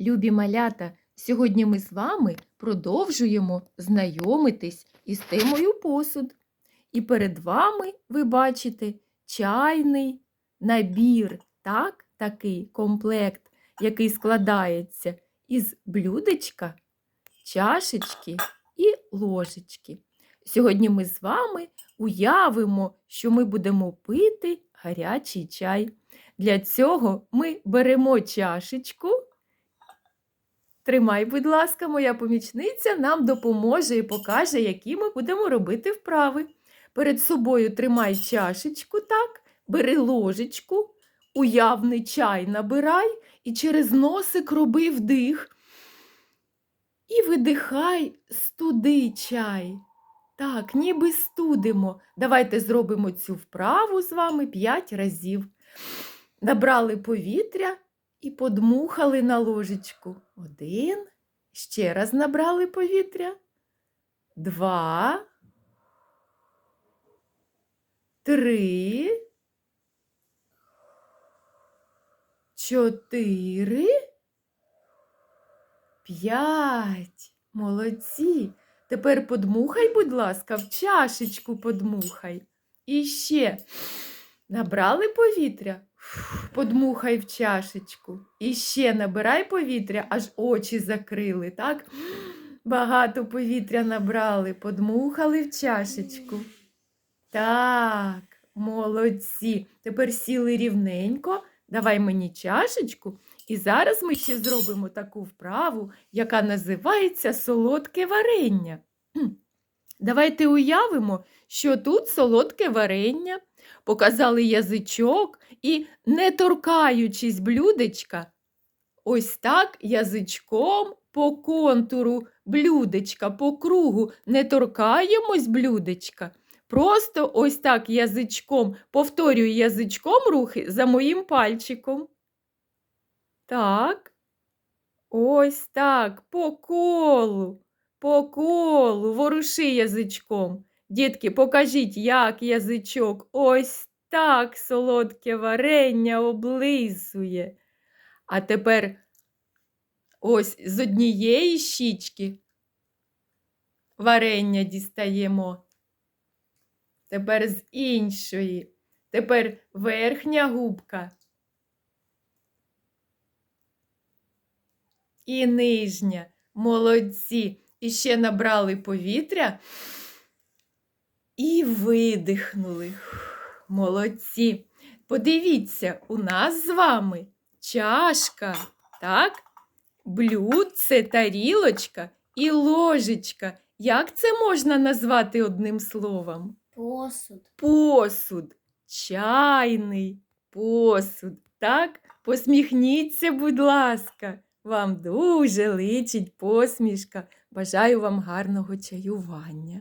Любі малята, сьогодні ми з вами продовжуємо знайомитись із темою посуд. І перед вами ви бачите чайний набір, так, такий комплект, який складається із блюдечка, чашечки і ложечки. Сьогодні ми з вами уявимо, що ми будемо пити гарячий чай. Для цього ми беремо чашечку. Тримай, будь ласка, моя помічниця нам допоможе і покаже, які ми будемо робити вправи. Перед собою тримай чашечку, так, бери ложечку, уявний чай набирай і через носик роби вдих. І видихай студи чай. Так, ніби студимо. Давайте зробимо цю вправу з вами 5 разів. Набрали повітря і подмухали на ложечку. Один. Ще раз набрали повітря. Два. Три. Чотири. П'ять. Молодці. Тепер подмухай, будь ласка, в чашечку подмухай. І ще набрали повітря, подмухай в чашечку. І ще набирай повітря, аж очі закрили, так? Багато повітря набрали, подмухали в чашечку. Так, молодці. Тепер сіли рівненько. Давай мені чашечку. І зараз ми ще зробимо таку вправу, яка називається солодке варення. Давайте уявимо, що тут солодке варення, показали язичок і, не торкаючись блюдечка, ось так язичком по контуру блюдечка, по кругу не торкаємось блюдечка. Просто ось так язичком, повторюю язичком рухи за моїм пальчиком. Так. Ось так, по колу, по колу, воруши язичком. Дітки, покажіть, як язичок ось так солодке варення облизує. А тепер ось з однієї щічки варення дістаємо. Тепер з іншої. Тепер верхня губка. І нижня. Молодці. І ще набрали повітря і видихнули. Молодці. Подивіться, у нас з вами чашка, так? Блюдце, тарілочка і ложечка. Як це можна назвати одним словом? Посуд. Посуд, чайний посуд. Так? Посміхніться, будь ласка. Вам дуже личить посмішка. Бажаю вам гарного чаювання.